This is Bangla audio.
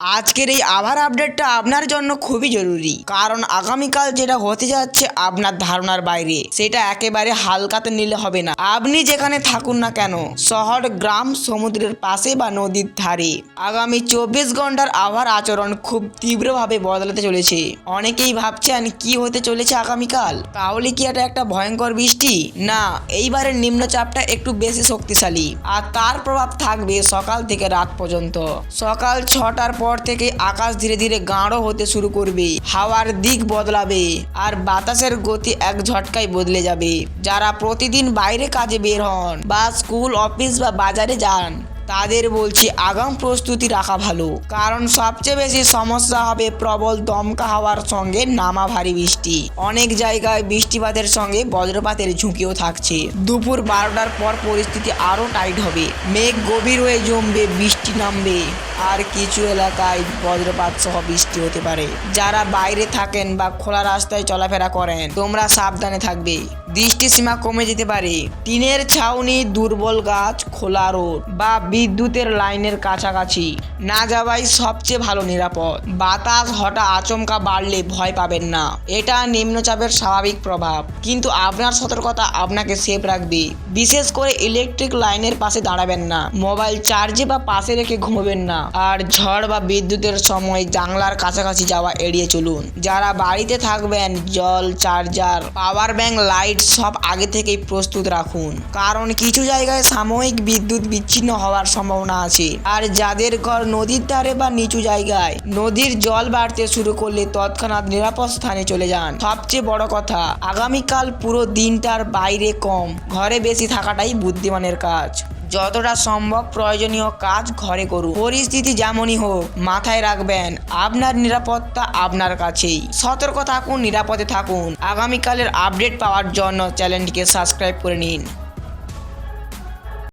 আজকের এই আভার আপডেটটা আপনার জন্য খুবই জরুরি। কারণ আগামীকাল যেটা হতে যাচ্ছে আপনার ধারণার বাইরে, সেটা একেবারে হালকাতে নিলে হবে না। আপনি যেখানে থাকুন না কেন, শহর, গ্রাম, সমুদ্রের পাশে বা নদীর ধারে। আগামী চব্বিশ ঘণ্টার আবহাওয়ার আচরণ খুব তীব্রভাবে বদলাতে চলেছে। অনেকেই ভাবছেন, কি হতে চলেছে আগামীকাল? তাহলে কি এটা একটা ভয়ঙ্কর বৃষ্টি? না, এইবারের নিম্নচাপটা একটু বেশি শক্তিশালী। আর তার প্রভাব থাকবে সকাল থেকে রাত পর্যন্ত। সকাল ছটার পর থেকে আকাশ ধীরে ধীরে গাঢ় হতে শুরু করবে। হাওয়ার দিক বদলাবে আর বাতাসের গতি এক ঝটকায় বদলে যাবে। যারা প্রতিদিন বাইরে কাজে বের হন বা স্কুল, অফিস বা বাজারে যান তাদের বলছি আগাম প্রস্তুতি রাখা ভালো। কারণ সবচেয়ে বেশি সমস্যা হবে প্রবল দমকা হাওয়ার সঙ্গে নামা ভারী বৃষ্টি। অনেক জায়গায় বৃষ্টিপাতের সঙ্গে বজ্রপাতের ঝুঁকিও থাকছে। দুপুর বারোটার পর পরিস্থিতি আরও টাইট হবে। মেঘ গভীর হয়ে জমবে, বৃষ্টি নামবে। আর কিছু এলাকায় বজ্রপাত সহ বৃষ্টি হতে পারে। যারা বাইরে থাকেন বা খোলা রাস্তায় চলাফেরা করেন, তোমরা সাবধানে থাকবে। দৃষ্টিসীমা কমে যেতে পারে। টিনের ছাউনি দুর্বল গাছ, খোলা রোড বা বিদ্যুতের লাইনের কাছাকাছি। না যাওয়াই সবচেয়ে ভালো নিরাপদ। বাতাস হঠাৎ আচমকা বাড়লে ভয় পাবেন না। এটা নিম্নচাপের স্বাভাবিক প্রভাব। কিন্তু আপনার সতর্কতা আপনাকে সেফ রাখবে। বিশেষ করে ইলেকট্রিক লাইনের পাশে দাঁড়াবেন না। মোবাইল চার্জে বা পাশে রেখে ঘুমোবেন না। আর ঝড় বা বিদ্যুতের সময় জানলার কাছাকাছি যাওয়া এড়িয়ে চলুন। যারা বাড়িতে থাকবেন, জল চার্জার পাওয়ার ব্যাংক লাইট সব আগে থেকেই প্রস্তুত রাখুন। কারণ কিছু জায়গায় সাময়িক বিদ্যুৎ বিচ্ছিন্ন হওয়ার সম্ভাবনা আছে। আর যাদের ঘর নদীর ধারে বা নিচু জায়গায়, নদীর জল বাড়তে শুরু করলে তৎক্ষণাৎ নিরাপদ স্থানে চলে যান। সবচেয়ে বড় কথা, আগামীকাল পুরো দিনটার বাইরে কম, ঘরে বেশি থাকাটাই বুদ্ধিমানের কাজ। যতটা সম্ভব প্রয়োজনীয় কাজ ঘরে করুন। পরিস্থিতি যেমনই হোক, মাথায় রাখবেন, আপনার নিরাপত্তা আপনার কাছেই। সতর্ক থাকুন, নিরাপদে থাকুন। আগামীকালের আপডেট পাওয়ার জন্য চ্যানেলটিকে সাবস্ক্রাইব করে নিন।